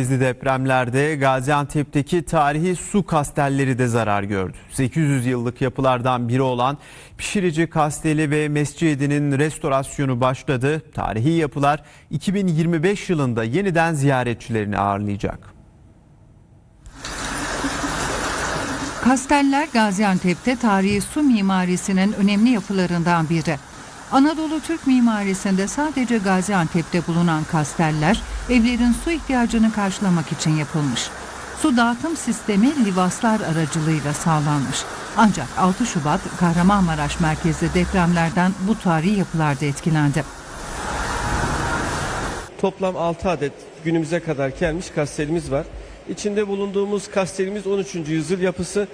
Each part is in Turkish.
Merkezli depremlerde Gaziantep'teki tarihi su kastelleri de zarar gördü. 800 yıllık yapılardan biri olan Pişirici Kasteli ve Mescidi'nin restorasyonu başladı. Tarihi yapılar 2025 yılında yeniden ziyaretçilerini ağırlayacak. Kasteller Gaziantep'te tarihi su mimarisinin önemli yapılarından biri. Anadolu Türk mimarisinde sadece Gaziantep'te bulunan kasteller evlerin su ihtiyacını karşılamak için yapılmış. Su dağıtım sistemi livaslar aracılığıyla sağlanmış. Ancak 6 Şubat Kahramanmaraş merkezli depremlerden bu tarihi yapılarda etkilendi. Toplam 6 adet günümüze kadar gelmiş kastelimiz var. İçinde bulunduğumuz kastelimiz 13. yüzyıl yapısı.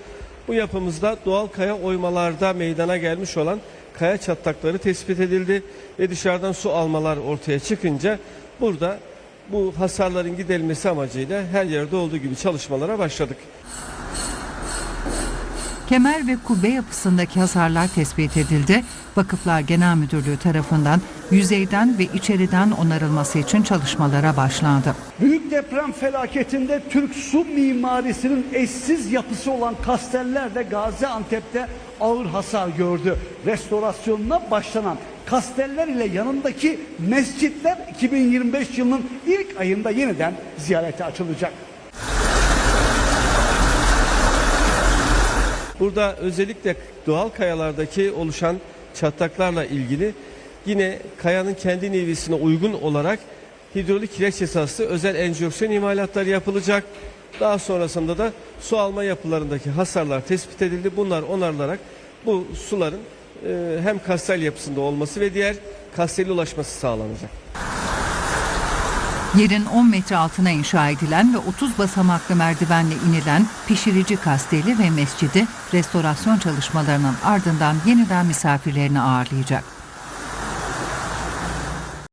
Bu yapımızda doğal kaya oymalarda meydana gelmiş olan kaya çatlakları tespit edildi ve dışarıdan su almalar ortaya çıkınca burada bu hasarların giderilmesi amacıyla her yerde olduğu gibi çalışmalara başladık. Kemer ve kubbe yapısındaki hasarlar tespit edildi. Vakıflar Genel Müdürlüğü tarafından yüzeyden ve içeriden onarılması için çalışmalara başlandı. Büyük deprem felaketinde Türk su mimarisinin eşsiz yapısı olan kasteller de Gaziantep'te ağır hasar gördü. Restorasyonuna başlanan kasteller ile yanındaki mescitler 2025 yılının ilk ayında yeniden ziyarete açılacak. Burada özellikle doğal kayalardaki oluşan çatlaklarla ilgili yine kayanın kendi nevisine uygun olarak hidrolik kireç esaslı özel enjeksiyon imalatları yapılacak. Daha sonrasında da su alma yapılarındaki hasarlar tespit edildi. Bunlar onarılarak bu suların e, hem kastel yapısında olması ve diğer kastele ulaşması sağlanacak. Yerin 10 metre altına inşa edilen ve 30 basamaklı merdivenle inilen pişirici kasteli ve mescidi restorasyon çalışmalarının ardından yeniden misafirlerini ağırlayacak.